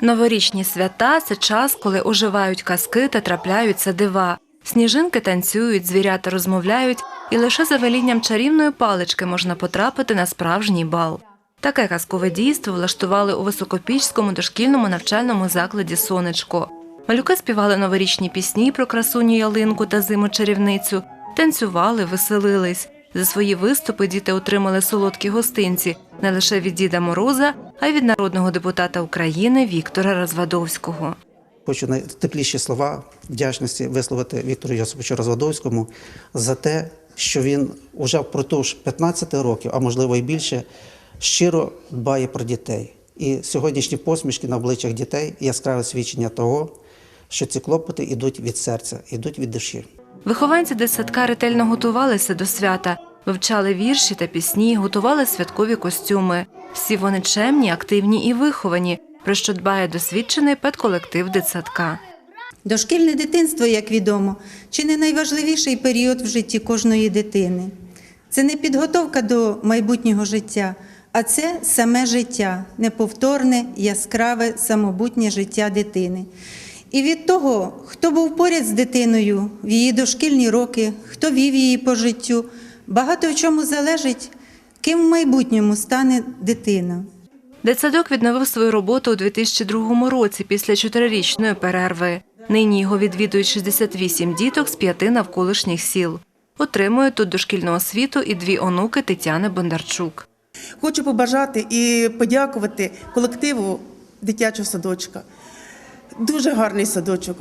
Новорічні свята це час, коли оживають казки та трапляються дива. Сніжинки танцюють, звірята розмовляють, і лише за велінням чарівної палички можна потрапити на справжній бал. Таке казкове дійство влаштували у Високопічському дошкільному навчальному закладі Сонечко. Малюки співали новорічні пісні про красуню ялинку та зиму чарівницю, танцювали, веселились. За свої виступи діти отримали солодкі гостинці не лише від Діда Мороза, а й від народного депутата України Віктора Розвадовського. Хочу найтепліші слова вдячності висловити Віктору Йосиповичу Розвадовському за те, що він уже впродовж 15 років, а можливо і більше, щиро дбає про дітей. І сьогоднішні посмішки на обличчях дітей яскраве свідчення того, що ці клопоти йдуть від серця, йдуть від душі. Вихованці дитсадка ретельно готувалися до свята, вивчали вірші та пісні, готували святкові костюми. Всі вони чемні, активні і виховані, про що дбає досвідчений педколектив дитсадка. Дошкільне дитинство, як відомо, чи не найважливіший період в житті кожної дитини. Це не підготовка до майбутнього життя, а це саме життя, неповторне, яскраве, самобутнє життя дитини. І від того, хто був поряд з дитиною в її дошкільні роки, хто вів її по життю, багато в чому залежить, ким в майбутньому стане дитина. Дитсадок відновив свою роботу у 2002 році після чотирирічної перерви. Нині його відвідують 68 діток з п'яти навколишніх сіл. Отримують тут дошкільну освіту і дві онуки Тетяни Бондарчук. Хочу побажати і подякувати колективу дитячого садочка. Дуже гарний садочок.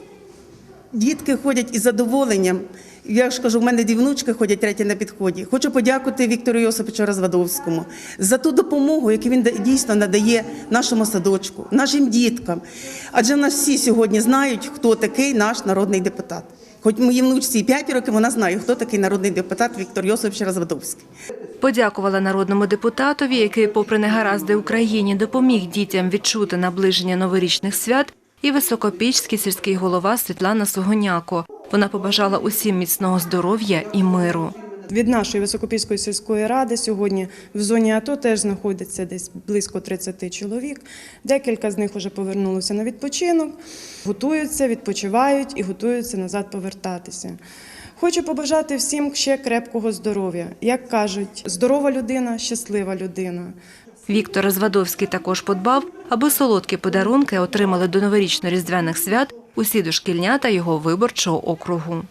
Дітки ходять із задоволенням. Я ж кажу, в мене дві внучки ходять треті на підході. Хочу подякувати Віктору Йосиповичу Розвадовському за ту допомогу, яку він дійсно надає нашому садочку, нашим діткам. Адже нас всі сьогодні знають, хто такий наш народний депутат. Хоч моїй внучці 5 років, вона знає, хто такий народний депутат Віктор Йосипович Розвадовський. Подякувала народному депутатові, який, попри негаразди Україні, допоміг дітям відчути наближення новорічних свят, і високопічський сільський голова Світлана Сугоняко. Вона побажала усім міцного здоров'я і миру. Від нашої Високопільської сільської ради сьогодні в зоні АТО теж знаходиться десь близько 30 чоловік. Декілька з них вже повернулися на відпочинок, готуються, відпочивають і готуються назад повертатися. Хочу побажати всім ще крепкого здоров'я. Як кажуть, здорова людина щаслива людина. Віктор Розвадовський також подбав, аби солодкі подарунки отримали до новорічно-різдвяних свят усі дошкільнята його виборчого округу.